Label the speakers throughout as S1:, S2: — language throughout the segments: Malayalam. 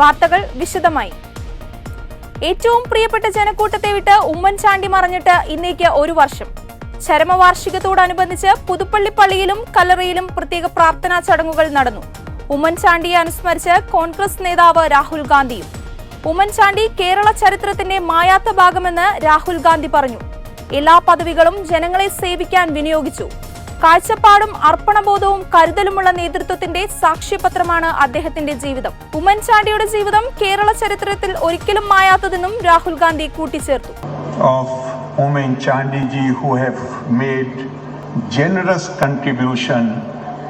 S1: വാർത്തകൾ വിശദമായി. ഏറ്റവും പ്രിയപ്പെട്ട ജനക്കൂട്ടത്തെ വിട്ട് ഉമ്മൻചാണ്ടി മറഞ്ഞിട്ട് ഇന്നേക്ക് ഒരു വർഷം. ചരമവാർഷികത്തോടനുബന്ധിച്ച് പുതുപ്പള്ളി പള്ളിയിലും കല്ലറയിലും പ്രത്യേക പ്രാർത്ഥനാ ചടങ്ങുകൾ നടന്നു. ഉമ്മൻചാണ്ടിയെ അനുസ്മരിച്ച് കോൺഗ്രസ് നേതാവ് രാഹുൽ ഗാന്ധിയും. ഉമ്മൻചാണ്ടി കേരള ചരിത്രത്തിന്റെ മായാത്ത ഭാഗമെന്ന് രാഹുൽ ഗാന്ധി പറഞ്ഞു. എല്ലാ പദവികളും ജനങ്ങളെ സേവിക്കാൻ വിനിയോഗിച്ചു. കാഴ്ചപ്പാടും അർപ്പണബോധവും കരുതലുമുള്ള നേതൃത്വത്തിന്റെ സാക്ഷ്യപത്രമാണ് അദ്ദേഹത്തിന്റെ ജീവിതം ഉമ്മൻചാണ്ടിയുടെ ജീവിതം കേരള ചരിത്രത്തിൽ ഒരിക്കലും മായാത്തതെന്നും രാഹുൽ ഗാന്ധി കൂട്ടിച്ചേർത്തു
S2: generous contribution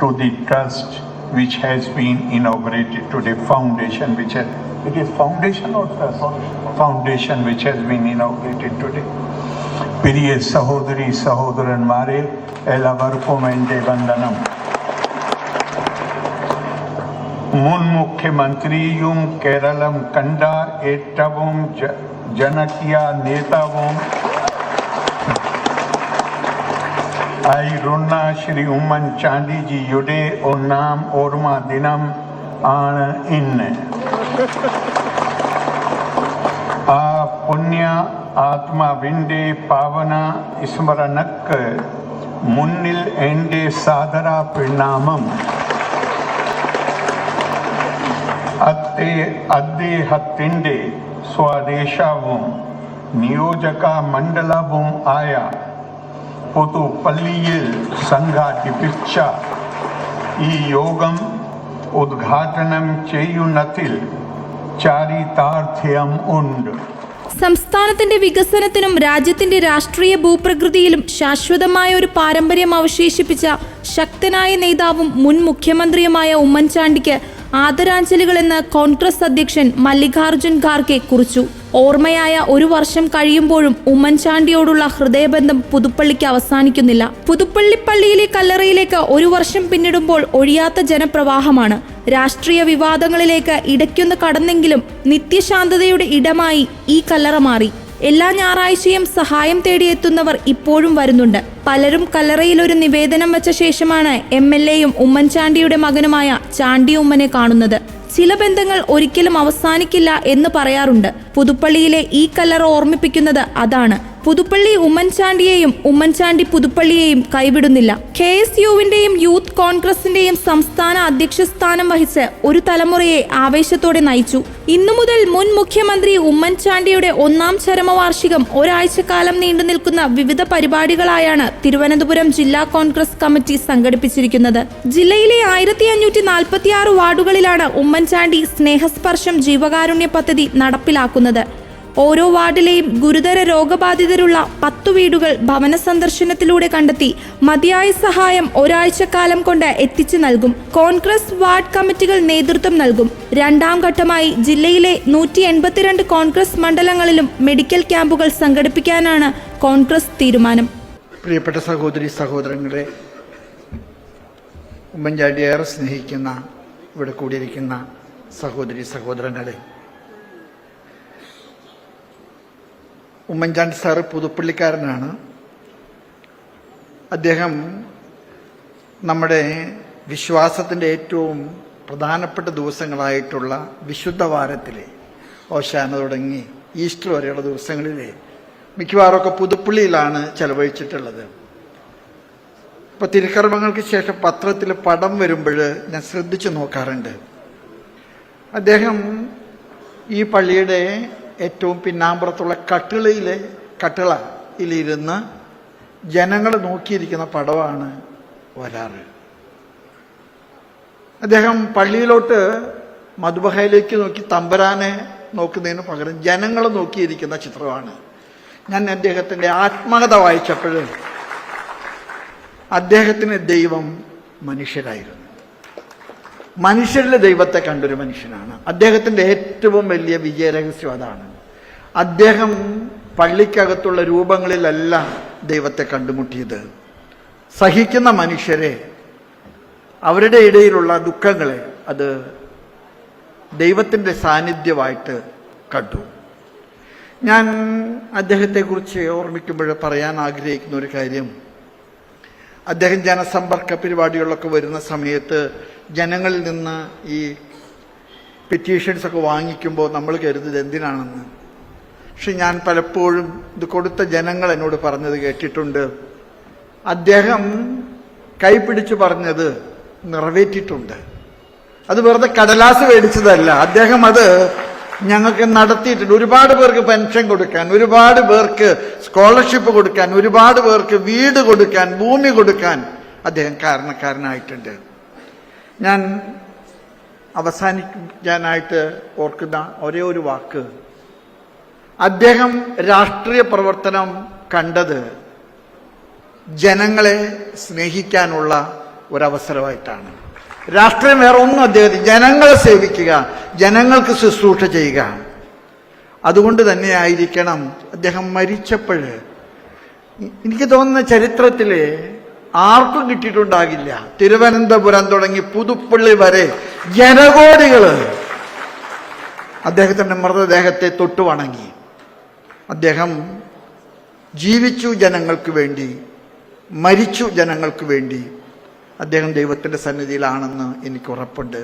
S2: to the trust which has been inaugurated today, foundation which has, it is foundation or trust? Foundation which has been inaugurated today. പ്രിയ സഹോദരി സഹോദരന്മാരെ എല്ലാവർക്കും എന്റെ വന്ദനം. മുൻ മുഖ്യമന്ത്രിയും കേരളം കണ്ട ഏറ്റവും ജനകീയ നേതാവും ആയിരുന്ന ശ്രീ ഉമ്മൻചാണ്ടിജിയുടെ ഒന്നാം ഓർമ്മ ദിനം ആണ് ഇന്ന്. ആ പുണ്യ ആത്മാവിന്റെ പാവന സ്മരണക്ക് മുന്നിൽ എന്റെ സാദര പ്രണാമം അദ്ദേഹത്തിന്റെ സ്വദേശവും നിയോജക മണ്ഡലവും ആയ പുതുപ്പള്ളിയിൽ സംഘാടിപ്പിച്ച ഈ യോഗം ഉദ്ഘാടനം ചെയ്യുന്നതിൽ ചാരിതാർത്ഥ്യം ഉണ്ട്.
S1: സംസ്ഥാനത്തിന്റെ വികസനത്തിനും രാജ്യത്തിന്റെ രാഷ്ട്രീയ ഭൂപ്രകൃതിയിലും ശാശ്വതമായ ഒരു പാരമ്പര്യം അവശേഷിപ്പിച്ച ശക്തനായ നേതാവും മുൻ മുഖ്യമന്ത്രിയുമായ ഉമ്മൻചാണ്ടിക്ക് ആദരാഞ്ജലികളെന്ന് കോൺഗ്രസ് അധ്യക്ഷൻ മല്ലികാർജുൻ ഖാർഗെ കുറിച്ചു. ഓർമ്മയായ ഒരു വർഷം കഴിയുമ്പോഴും ഉമ്മൻചാണ്ടിയോടുള്ള ഹൃദയബന്ധം പുതുപ്പള്ളിക്ക് അവസാനിക്കുന്നില്ല. പുതുപ്പള്ളി പള്ളിയിലെ കല്ലറയിലേക്ക് ഒരു വർഷം പിന്നിടുമ്പോൾ ഒഴിയാത്ത ജനപ്രവാഹമാണ്. രാഷ്ട്രീയ വിവാദങ്ങളിലേക്ക് ഇടയ്ക്കൊന്ന് കടന്നെങ്കിലും നിത്യശാന്തതയുടെ ഇടമായി ഈ കല്ലറ മാറി. എല്ലാ ഞായറാഴ്ചയും സഹായം തേടിയെത്തുന്നവർ ഇപ്പോഴും വരുന്നുണ്ട്. പലരും കല്ലറയിൽ ഒരു നിവേദനം വെച്ച ശേഷമാണ് എം എൽ എയും ഉമ്മൻചാണ്ടിയുടെ മകനുമായ ചാണ്ടി ഉമ്മനെ കാണുന്നത്. ചില ബന്ധങ്ങൾ ഒരിക്കലും അവസാനിക്കില്ല എന്ന് പറയാറുണ്ട്. പുതുപ്പള്ളിയിലെ ഈ കല്ലറ ഓർമ്മിപ്പിക്കുന്നത് അതാണ്. പുതുപ്പള്ളി ഉമ്മൻചാണ്ടിയെയും ഉമ്മൻചാണ്ടി പുതുപ്പള്ളിയെയും കൈവിടുന്നില്ല. കെ എസ് യുവിന്റെയും യൂത്ത് കോൺഗ്രസിന്റെയും സംസ്ഥാന അധ്യക്ഷ സ്ഥാനം വഹിച്ച് ഒരു തലമുറയെ ആവേശത്തോടെ നയിച്ചു. ഇന്നു മുതൽ മുൻ മുഖ്യമന്ത്രി ഉമ്മൻചാണ്ടിയുടെ ഒന്നാം ചരമവാർഷികം ഒരാഴ്ചക്കാലം നീണ്ടു നിൽക്കുന്ന വിവിധ പരിപാടികളായാണ് തിരുവനന്തപുരം ജില്ലാ കോൺഗ്രസ് കമ്മിറ്റി സംഘടിപ്പിച്ചിരിക്കുന്നത്. ജില്ലയിലെ ആയിരത്തി അഞ്ഞൂറ്റി നാൽപ്പത്തിയാറ് വാർഡുകളിലാണ് ഉമ്മൻചാണ്ടി സ്നേഹസ്പർശം ജീവകാരുണ്യ പദ്ധതി നടപ്പിലാക്കുന്നത്. ഓരോ വാർഡിലെയും ഗുരുതര രോഗബാധിതരുള്ള പത്തു വീടുകൾ ഭവന സന്ദർശനത്തിലൂടെ കണ്ടെത്തി മതിയായ സഹായം ഒരാഴ്ചക്കാലം കൊണ്ട് എത്തിച്ചു നൽകും. കോൺഗ്രസ് വാർഡ് കമ്മിറ്റികൾ നേതൃത്വം നൽകും. രണ്ടാം ഘട്ടമായി ജില്ലയിലെ നൂറ്റി എൺപത്തിരണ്ട് കോൺഗ്രസ് മണ്ഡലങ്ങളിലും മെഡിക്കൽ ക്യാമ്പുകൾ സംഘടിപ്പിക്കാനാണ് കോൺഗ്രസ് തീരുമാനം.
S3: പ്രിയപ്പെട്ട സഹോദരി സഹോദരങ്ങളെ ഉമ്മൻചാണ്ടി ഏറെ സ്നേഹിക്കുന്ന ഇവിടെ കൂടിയിരിക്കുന്ന സഹോദരി സഹോദരങ്ങളെ ഉമ്മൻചാണ്ടി സാറ് പുതുപ്പള്ളിക്കാരനാണ്. അദ്ദേഹം നമ്മുടെ വിശ്വാസത്തിന്റെ ഏറ്റവും പ്രധാനപ്പെട്ട ദിവസങ്ങളായിട്ടുള്ള വിശുദ്ധ വാരത്തിലെ ഓശാന തുടങ്ങി ഈസ്റ്റർ വരെയുള്ള ദിവസങ്ങളിലെ മിക്കവാറൊക്കെ പുതുപ്പള്ളിയിലാണ് ചെലവഴിച്ചിട്ടുള്ളത്. ഇപ്പൊ തിരുക്കർമ്മങ്ങൾക്ക് ശേഷം പത്രത്തിൽ പടം വരുമ്പോൾ ഞാൻ ശ്രദ്ധിച്ചു നോക്കാറുണ്ട്. അദ്ദേഹം ഈ പള്ളിയുടെ ഏറ്റവും പിന്നാമ്പുറത്തുള്ള കട്ടിളയിലെ കട്ടിളയിലിരുന്ന് ജനങ്ങൾ നോക്കിയിരിക്കുന്ന പടമാണ് വരാറ്. അദ്ദേഹം പള്ളിയിലോട്ട് മധുബഹയിലേക്ക് നോക്കി തമ്പരാനെ നോക്കുന്നതിന് പകരം ജനങ്ങൾ നോക്കിയിരിക്കുന്ന ചിത്രമാണ്. ഞാൻ അദ്ദേഹത്തിന്റെ ആത്മകഥ വായിച്ചപ്പോൾ അദ്ദേഹത്തിന് ദൈവം മനുഷ്യരായിരുന്നു. മനുഷ്യരിലെ ദൈവത്തെ കണ്ടൊരു മനുഷ്യനാണ്. അദ്ദേഹത്തിന്റെ ഏറ്റവും വലിയ വിജയരഹസ്യം അതാണ്. അദ്ദേഹം പള്ളിക്കകത്തുള്ള രൂപങ്ങളിലല്ല ദൈവത്തെ കണ്ടുമുട്ടിയത്. സഹിക്കുന്ന മനുഷ്യരെ അവരുടെ ഇടയിലുള്ള ദുഃഖങ്ങളെ അത് ദൈവത്തിന്റെ സാന്നിധ്യമായിട്ട് കണ്ടു. ഞാൻ അദ്ദേഹത്തെക്കുറിച്ച് ഓർമ്മിക്കുമ്പോൾ പറയാൻ ആഗ്രഹിക്കുന്ന ഒരു കാര്യം. അദ്ദേഹം ജനസമ്പർക്ക പരിപാടികളിലൊക്കെ വരുന്ന സമയത്ത് ജനങ്ങളിൽ നിന്ന് ഈ പെറ്റീഷൻസ് ഒക്കെ വാങ്ങിക്കുമ്പോൾ നമ്മൾ കരുതുന്നത് എന്തിനാണെന്ന്. പക്ഷെ ഞാൻ പലപ്പോഴും ഇത് കൊടുത്ത ജനങ്ങൾ എന്നോട് പറഞ്ഞത് കേട്ടിട്ടുണ്ട്. അദ്ദേഹം കൈപിടിച്ച് പറഞ്ഞത് നിറവേറ്റിയിട്ടുണ്ട്. അത് വെറുതെ കടലാസ് മേടിച്ചതല്ല. അദ്ദേഹം അത് ഞങ്ങൾക്ക് നടത്തിയിട്ടുണ്ട്. ഒരുപാട് പേർക്ക് പെൻഷൻ കൊടുക്കാൻ ഒരുപാട് പേർക്ക് സ്കോളർഷിപ്പ് കൊടുക്കാൻ ഒരുപാട് പേർക്ക് വീട് കൊടുക്കാൻ ഭൂമി കൊടുക്കാൻ അദ്ദേഹം കാരണക്കാരനായിട്ടുണ്ട്. ഞാൻ അവസാനിക്കാനായിട്ട് ഓർക്കുന്ന ഒരേ ഒരു വാക്ക്. അദ്ദേഹം രാഷ്ട്രീയ പ്രവർത്തനം കണ്ടത് ജനങ്ങളെ സ്നേഹിക്കാനുള്ള ഒരവസരമായിട്ടാണ്. രാഷ്ട്രീയം വേറെ ഒന്നും അദ്ദേഹത്തിന് ജനങ്ങളെ സേവിക്കുക ജനങ്ങൾക്ക് ശുശ്രൂഷ ചെയ്യുക. അതുകൊണ്ട് തന്നെ ആയിരിക്കണം അദ്ദേഹം മരിച്ചപ്പോൾ. എനിക്ക് തോന്നുന്ന ചരിത്രത്തിൽ ആർക്കും കിട്ടിയിട്ടുണ്ടാകില്ല. തിരുവനന്തപുരം തുടങ്ങി പുതുപ്പള്ളി വരെ ജനകോടികൾ അദ്ദേഹത്തിന്റെ മൃതദേഹത്തെ തൊട്ടു വണങ്ങി. അദ്ദേഹം ജീവിച്ചു ജനങ്ങൾക്ക് വേണ്ടി മരിച്ചു ജനങ്ങൾക്ക് വേണ്ടി അദ്ദേഹം ദൈവത്തിന്റെ സന്നിധിയിലാണെന്ന് എനിക്ക് ഉറപ്പുണ്ട്.